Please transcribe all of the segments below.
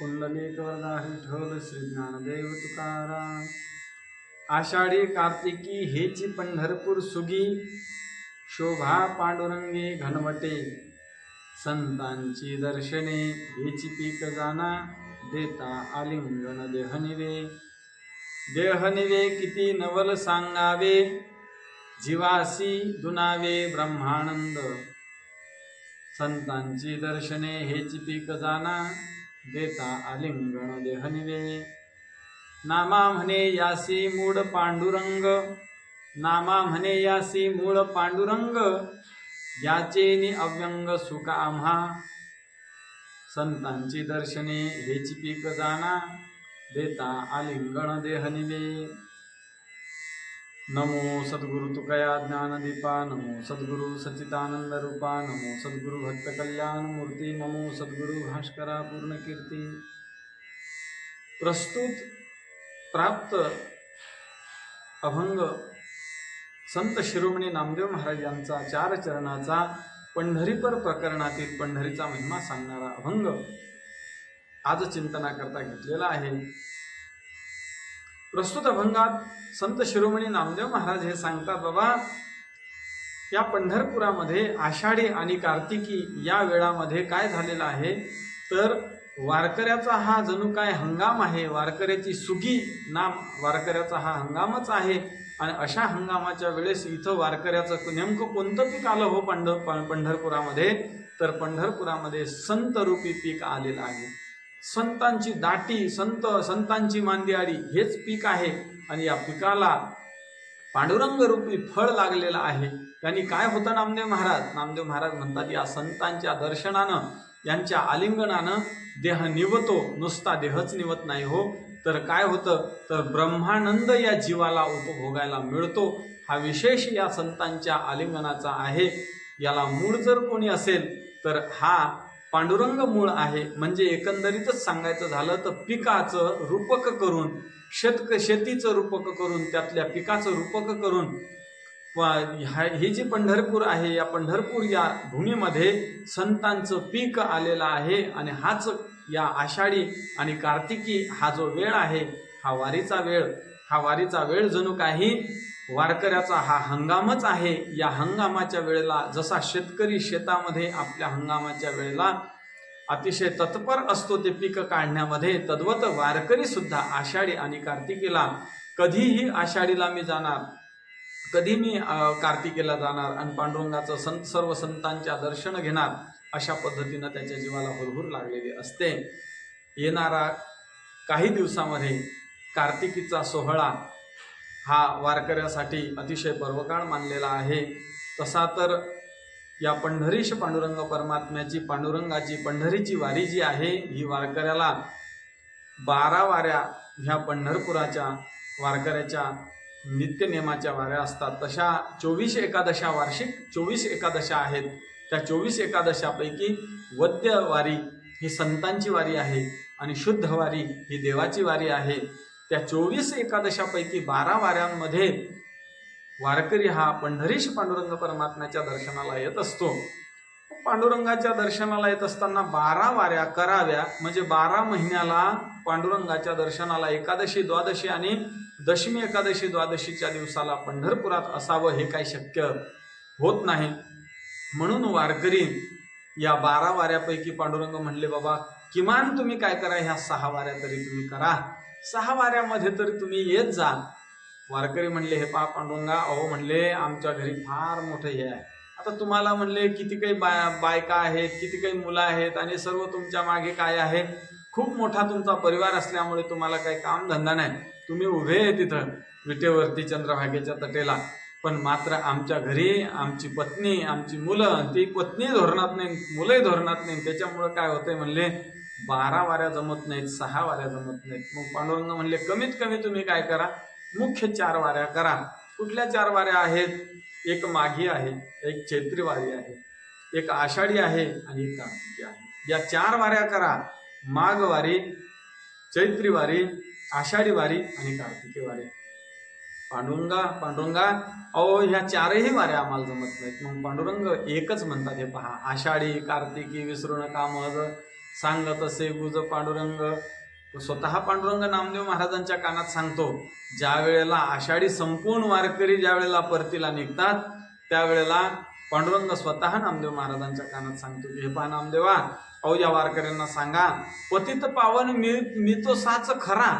पुंडलिक वरदाही विठ्ठल श्री ज्ञानदेव तुकाराम आषाढी कार्तिकी हेची पंढरपूर सुगी। शोभा पांडुरंगे घनवटे। संतांची दर्शने हेची पीक जाना। देता आलिंगन देहनिवे। देहनिवे किती नवल सांगावे। जीवासी दुनावे ब्रह्मानंद। संतांची दर्शने हेची पीक जाना। देता आलिंगण देहनिवे। नामा म्हणे यासी मूळ पांडुरंग। नामा म्हणे यासी मूळ पांडुरंग। याचे नि अव्यंग सुख आम्हा। संतांची दर्शने हेची पीक जाणा देता आलिंगण देहनिवे। नमो सद्गुरु तुकया ज्ञानदीपा नमो सद्गुरु सच्चिदानंद रूपा नमो सद्गुरु भक्त मूर्ती नमो सद्गुरु भास्करा पूर्णकीर्ती। प्रस्तुत प्राप्त अभंग संत शिरोमणी नामदेव महाराज यांचा चार चरणाचा पंढरीपर प्रकरणातील पंढरीचा महिमा सांगणारा अभंग आज चिंतनाकरता घेतलेला आहे. प्रस्तुत अभंगात संत शिरोमणी नामदेव महाराज हे सांगतात बाबा या पंढरपुरामध्ये आषाढी आणि कार्तिकी या वेळामध्ये काय झालेलं आहे? तर वारकऱ्याचा हा जणू काय हंगाम आहे? वारकऱ्याची सुगी नाम वारकऱ्याचा हा हंगामच आहे. आणि अशा हंगामाच्या वेळेस इथं वारकऱ्याचं नेमकं कोणतं पीक आलं हो पंढ पंढरपुरामध्ये? तर पंढरपुरामध्ये संतरूपी पीक आलेलं आहे. संतांची दाटी संत संतांची मांदियाडी हेच पीक आहे. आणि या पिकाला पांडुरंग रूपी फळ लागलेलं आहे. त्यांनी काय होतं नामदेव महाराज? नामदेव महाराज म्हणतात या संतांच्या दर्शनानं यांच्या आलिंगनानं देह निवतो नुसता देहच निवत नाही हो. तर काय होतं? तर ब्रह्मानंद या जीवाला उपभोगायला मिळतो. हा विशेष या संतांच्या आलिंगनाचा आहे. याला मूळ जर कोणी असेल तर हा पांडुरंग मूळ आहे. म्हणजे एकंदरीतच सांगायचं झालं तर पिकाचं रूपक करून शेतक शेतीचं रूपक करून त्यातल्या पिकाचं रूपक करून प- ह्या- हे जे पंढरपूर आहे या पंढरपूर या भूमीमध्ये संतांचं पीक आलेलं आहे आणि हाच या आषाढी आणि कार्तिकी हा जो वेळ आहे हा वारीचा वेळ. हा वारीचा वेळ जणू काही वारकऱ्याचा हा हंगामच आहे. या हंगामाच्या वेळेला जसा शेतकरी शेतामध्ये आपल्या हंगामाच्या वेळेला अतिशय तत्पर असतो ते पीक काढण्यामध्ये तद्वत वारकरी सुद्धा आषाढी आणि कार्तिकीला कधीही आषाढीला मी जाणार कधी मी कार्तिकेला जाणार आणि पांडुरंगाचं संत सर्व संतांच्या दर्शन घेणार अशा पद्धतीनं त्याच्या जीवाला हुरहुर लागलेली असते. येणारा काही दिवसामध्ये कार्तिकीचा सोहळा हा वारकऱ्यासाठी अतिशय पर्वकाळ मानलेला आहे. तसा तर या पंढरीश पांडुरंग परमात्म्याची पांडुरंगाची पंढरीची वारी जी आहे ही वारकऱ्याला बारा वाऱ्या ह्या पंढरपुराच्या वारकऱ्याच्या नित्यनेमाच्या वाऱ्या असतात. तशा चोवीस एकादशा वार्षिक चोवीस एकादशा आहेत. त्या चोवीस एकादशापैकी वद्य वारी ही संतांची वारी आहे आणि शुद्ध वारी ही देवाची वारी आहे. त्या चोवीस एकादशापैकी बारा वाऱ्यांमध्ये वारकरी हा पंढरीश पांडुरंग परमात्म्याच्या दर्शनाला येत असतो. पांडुरंगाच्या दर्शनाला येत असताना बारा वाऱ्या कराव्या म्हणजे बारा महिन्याला पांडुरंगाच्या दर्शनाला एकादशी द्वादशी आणि दशमी एकादशी द्वादशीच्या दिवसाला पंढरपुरात असावं हे काही शक्य होत नाही. म्हणून वारकरी या बारा वाऱ्यापैकी पांडुरंग म्हणले बाबा किमान तुम्ही काय करा ह्या सहा वाऱ्या तरी तुम्ही करा. सहा वाऱ्यामध्ये तरी तुम्ही येत जा वारकरी म्हणले हे पा पांडुरंगा अहो म्हणले आमच्या घरी फार मोठं हे आहे. आता तुम्हाला म्हणले किती काही बाय बायका आहेत किती काही मुलं आहेत आणि सर्व तुमच्या मागे काय आहे? खूप मोठा तुमचा परिवार असल्यामुळे तुम्हाला काही काम धंदा नाही. तुम्ही उभे आहे तिथं विटेवरती चंद्रभागेच्या तटेला. पण मात्र आमच्या घरी आमची पत्नी आमची मुलं ती पत्नी धोरणात नाही मुलंही धोरणात नाही. त्याच्यामुळं काय होतंय म्हणले बारा वाऱ्या जमत नाहीत सहा वाऱ्या जमत नाहीत. मग पांडुरंग म्हणले कमीत कमी तुम्ही काय करा? मुख्य चार वाऱ्या करा. कुठल्या चार वाऱ्या आहेत? एक माघी आहे एक चैत्री वारी आहे एक आषाढी आहे आणि एक कार्तिकी आहे. या चार वाऱ्या करा. माघ वारी चैत्री वारी आषाढी वारी आणि कार्तिकी वारी. पांडुरंगा पांडुरंगा अहो ह्या चारही वाऱ्या आम्हाला जमत नाहीत. मग पांडुरंग एकच म्हणतात हे पहा आषाढी कार्तिकी विसरू नका मग सांगत असे गुज पांडुरंग. स्वतः पांडुरंग नामदेव महाराजांच्या कानात सांगतो ज्या वेळेला आषाढी संपूर्ण वारकरी ज्या वेळेला परतीला निघतात त्यावेळेला पांडुरंग स्वतः नामदेव महाराजांच्या कानात सांगतो की हे पहा नामदेवा अहो या वारकऱ्यांना सांगा पतित पावन मी मी तो साच खरा.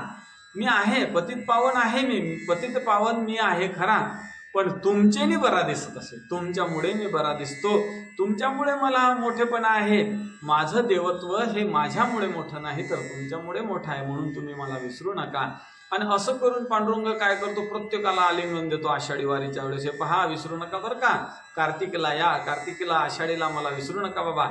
मी आहे पतित पावन आहे मी पतित पावन मी आहे खरा. पण तुमचेनी बरा दिसत असे. तुमच्यामुळे मी बरा दिसतो. तुमच्यामुळे मला मोठेपणा आहे. माझं देवत्व हे माझ्यामुळे मोठं नाही तर तुमच्यामुळे मोठं आहे म्हणून तुम्ही मला विसरू नका. आणि असं करून पांडुरंग काय करतो? प्रत्येकाला आलिंगन देतो आषाढी वारीच्या वेळेस. हे पहा विसरू नका बरं का? कार्तिकला या कार्तिकीला आषाढीला मला विसरू नका बाबा.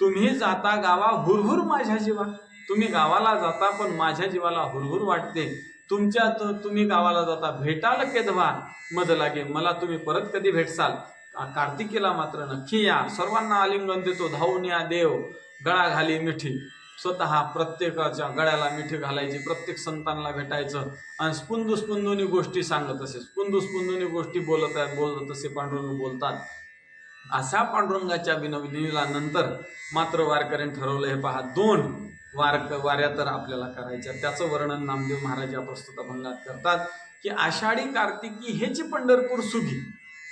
तुम्ही जाता गावा हुरहुर माझ्या जीवा. तुम्ही गावाला जाता पण माझ्या जीवाला हुरहुर वाटते. तुमच्या तुम्ही गावाला जाता भेटाल केदवा मज लागे? मला तुम्ही परत कधी भेटसाल? कार्तिकेला कार्तिकीला मात्र नक्की या. सर्वांना आलिंगन देतो. धावून या देव. गळा घाली मिठी. स्वतः प्रत्येकाच्या गळ्याला मिठी घालायची. प्रत्येक संतांना भेटायचं. आणि स्पुंदू स्पुंदूनी गोष्टी सांगत असे. स्पुंदू स्पुंदूनी गोष्टी बोलत आहेत बोलत असे पांडुरंग बोलतात. अशा पांडुरंगाच्या विनोदिनीला नंतर मात्र वारकऱ्यांनी ठरवलं हे पहा दोन वारक वाऱ्या तर आपल्याला करायच्या. त्याचं वर्णन नामदेव महाराज या प्रस्तुत अभंगात करतात की आषाढी कार्तिकी हेची पंढरपूर सुगी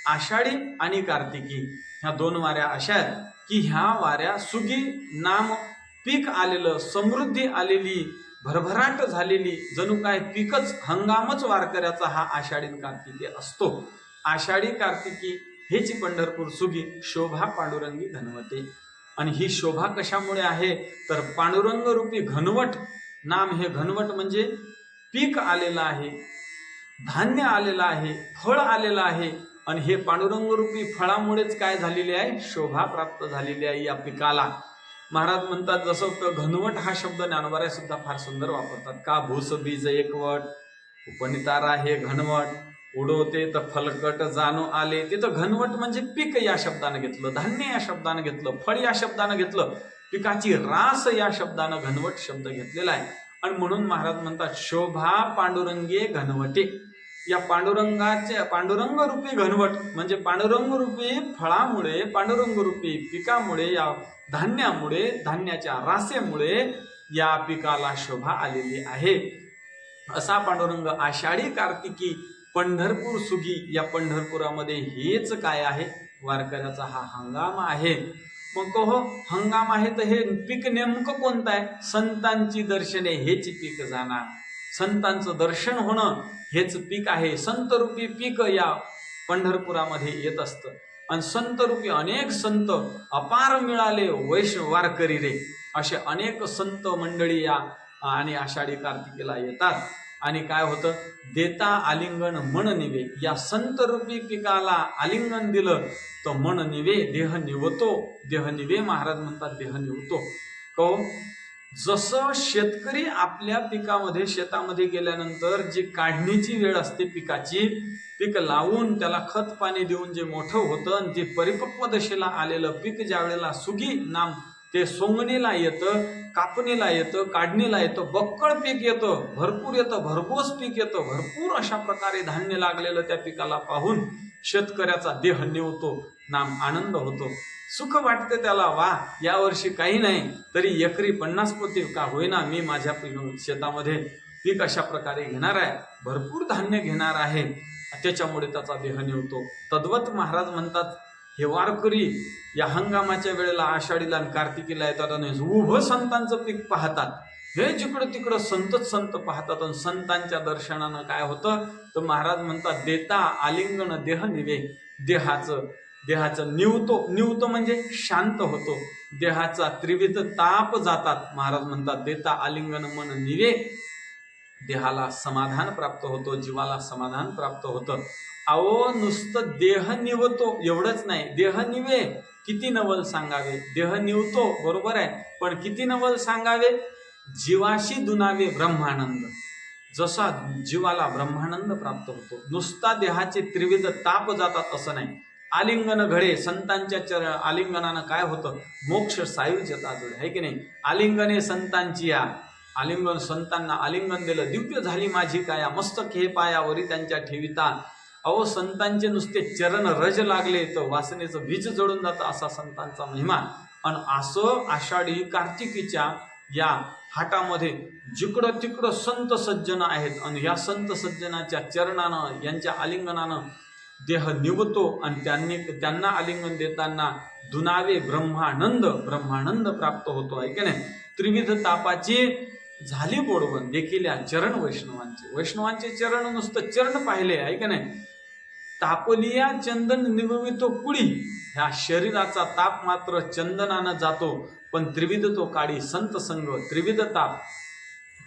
आषाढी आणि कार्तिकी ह्या दोन वाऱ्या अशा आहेत की ह्या वाऱ्या सुगी नाम पीक आलेलं समृद्धी आलेली भरभराट झालेली जणू काय पीकच हंगामच वारकऱ्याचा हा आषाढी कार्तिकी असतो. आषाढी कार्तिकी हेची पंढरपूर सुगी शोभा पांडुरंगी धनवते. आणि ही शोभा कशामुळे आहे? तर पांडुरंग रूपी घनवट नाम हे घनवट म्हणजे पीक आलेलं आहे धान्य आलेलं आहे फळ आलेलं आहे. आणि हे पांडुरंग रूपी फळामुळेच काय झालेले आहे? शोभा प्राप्त झालेली आहे या पिकाला. महाराज म्हणतात जसं घनवट हा शब्द ज्ञानवाऱ्या सुद्धा फार सुंदर वापरतात. का भूस बीज एकवट उपनितारा हे घनवट उडवते तर फलकट जाणू आले. तिथं घनवट म्हणजे पीक या शब्दानं घेतलं धान्य या शब्दानं घेतलं फळ या शब्दानं घेतलं. पिकाची रास या शब्दानं घनवट शब्द घेतलेला आहे. आणि म्हणून महाराज म्हणतात शोभा पांडुरंगे घनवटे. या पांडुरंगाचे पांडुरंग रूपी घनवट म्हणजे पांडुरंग रूपी फळामुळे पांडुरंग रूपी पिकामुळे या धान्यामुळे धान्याच्या रासेमुळे या पिकाला शोभा आलेली आहे. असा पांडुरंग आषाढी कार्तिकी पंढरपूर सुगी या पंढरपुरामध्ये हेच काय आहे? वारकऱ्याचा हा हंगाम आहे. मग हो हंगाम आहे तर हे पीक नेमकं कोणतं आहे? संतांची दर्शने हेच पीक जाणार. संतांचं दर्शन होणं हेच पीक आहे. संतरूपी पीक या पंढरपुरामध्ये येत असतं. आणि संतरूपी अनेक संत अपार मिळाले वैश वारकरी रे. असे अनेक संत मंडळी या आणि आषाढी कार्तिकेला येतात. आणि काय होतं? देता आलिंगन मन निवे. या संतरूपी पिकाला आलिंगन दिलं तर मन निवे देह निवतो. देह निवे महाराज म्हणतात देह निवतो. को जसं शेतकरी आपल्या पिकामध्ये शेतामध्ये गेल्यानंतर जी काढणीची वेळ असते पिकाची पीक लावून त्याला खत पाणी देऊन जे मोठं होतं आणि जे परिपक्व दशेला आलेलं पीक ज्या वेळेला सुगी नाम ते सोंगणीला येतं कापणीला येतं काढणीला येतं बक्कळ पीक येतं भरपूर येतं भरघोस पीक येतं भरपूर अशा प्रकारे धान्य लागलेलं त्या पिकाला पाहून शेतकऱ्याचा देह निवतो नाम आनंद होतो. सुख वाटते त्याला वा यावर्षी काही नाही तरी एकरी पन्नास पोती का होईना मी माझ्या शेतामध्ये पीक अशा प्रकारे घेणार आहे भरपूर धान्य घेणार आहे. त्याच्यामुळे त्याचा देह निवतो. तद्वत महाराज म्हणतात हे वारकरी या हंगामाच्या वेळेला आषाढीला आणि कार्तिकीला येतात आणि उभं संतांचं पीक पाहतात. हे जिकडं तिकडं संतच संत पाहतात आणि संतांच्या दर्शनानं काय होतं? तर महाराज म्हणतात देता आलिंगन देह निवे. देहाचं देहाचं निवतो निवतो म्हणजे शांत होतो. देहाचा त्रिविध ताप जातात. महाराज म्हणतात देता आलिंगन मन निवे. देहाला समाधान प्राप्त होतो जीवाला समाधान प्राप्त होतं. अहो नुसतं देह निवतो एवढंच नाही. देह निवे किती नवल सांगावे? देह निवतो बरोबर आहे. पण किती नवल सांगावे? जीवाशी दुनावे ब्रह्मानंद. जसा जीवाला ब्रह्मानंद प्राप्त होतो नुसता देहाचे त्रिविध ताप जातात असं नाही. आलिंगन घडे संतांच्या चर आलिंगनानं काय होतं? मोक्ष सायुज्यता जोडे आहे की नाही? आलिंगने संतांची या. आलिंगन संतांना आलिंगन दिलं. दिव्य झाली माझी काया मस्तक हे पायावरी त्यांच्या ठेविता. अहो संतांचे नुसते चरण रज लागले तर वासनेचं वीज जळून जातं असा संतांचा महिमा. आणि असं आषाढी कार्तिकीच्या या हाटामध्ये जिकडं तिकडं संत सज्जन आहेत आणि या संत सज्जनाच्या चरणानं यांच्या आलिंगनानं देह निवतो आणि त्यांनी त्यांना आलिंगन देताना दुनावे ब्रह्मानंद ब्रह्मानंद प्राप्त होतो आहे की नाही? त्रिविध तापाची झाली बोडवण देखील या चरण वैष्णवांचे. वैष्णवांचे चरण नुसतं चरण पाहिले आहे का नाही? तापलिया चंदन निगमितो कुळी. ह्या शरीराचा ताप मात्र चंदनानं जातो पण त्रिविध तो काळी संत संग त्रिविध ताप.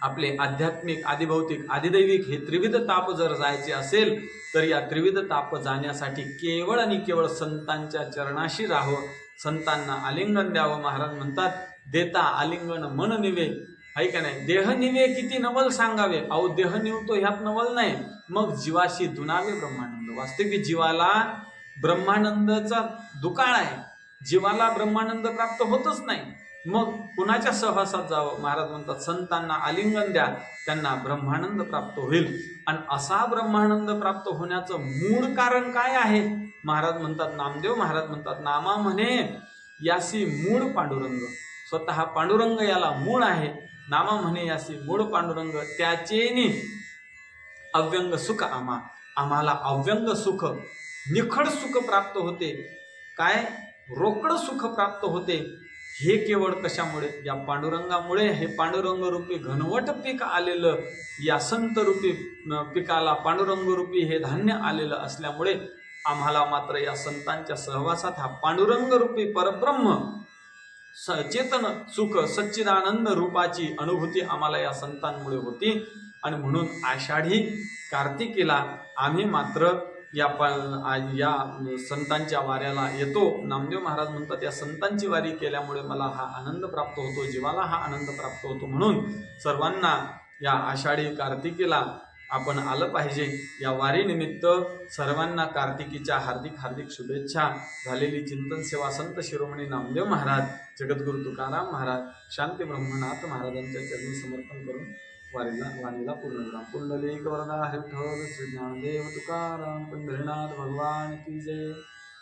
आपले आध्यात्मिक आदिभौतिक आदिदैविक हे त्रिविध ताप जर जायचे असेल तर या त्रिविध ताप जाण्यासाठी केवळ आणि केवळ संतांच्या चरणाशी राहावं. संतांना आलिंगन द्यावं महाराज म्हणतात देता आलिंगन मन निवे. आहे का नाही? देह निवे किती नवल सांगावे? अहो देह निवतो ह्यात नवल नाही. मग जीवाशी दुनावे ब्रह्मानंद. वास्तविक जीवाला ब्रह्मानंदाचा दुकाळ आहे. जीवाला ब्रह्मानंद प्राप्त होतच नाही. मग कुणाच्या सहवासात जावं? महाराज म्हणतात संतांना आलिंगन द्या त्यांना ब्रह्मानंद प्राप्त होईल. आणि असा ब्रह्मानंद प्राप्त होण्याचं मूळ कारण काय आहे? महाराज म्हणतात नामदेव महाराज म्हणतात नामा म्हणे यासी मूळ पांडुरंग. स्वतः पांडुरंग याला मूळ आहे. नामा म्हणे यासी मूळ पांडुरंग त्याचेनी अव्यंग सुख आमा आम्हाला अव्यंग सुख निखड सुख प्राप्त होते. काय? रोकड सुख प्राप्त होते. हे केवळ कशामुळे? या पांडुरंगामुळे. हे पांडुरंग रूपी घनवट पीक आलेलं या संत रूपी पिकाला पांडुरंग रूपी हे धान्य आलेलं असल्यामुळे आम्हाला मात्र या संतांच्या सहवासात हा पांडुरंग रूपी परब्रह्म सचेतन सुख सच्चिदानंद रूपाची अनुभूती आम्हाला या संतांमुळे होती. आणि म्हणून आषाढी कार्तिकीला आम्ही मात्र या प या संतांच्या वाऱ्याला येतो. नामदेव महाराज म्हणतात या संतांची वारी केल्यामुळे मला हा आनंद प्राप्त होतो जीवाला हा आनंद प्राप्त होतो. म्हणून सर्वांना या आषाढी कार्तिकीला आपण आलं पाहिजे. या वारीनिमित्त सर्वांना कार्तिकीच्या हार्दिक हार्दिक शुभेच्छा. झालेली चिंतन सेवा संत शिरोमणी नामदेव महाराज जगद्गुरु तुकाराम महाराज शांती ब्रह्मनाथ महाराजांच्या चरणी समर्पण करून वारीला वाणीला पूर्णविराम पुंडलिक वरदा हरिठोल श्री ज्ञानदेव तुकाराम पंढरीनाथ भगवान की जय.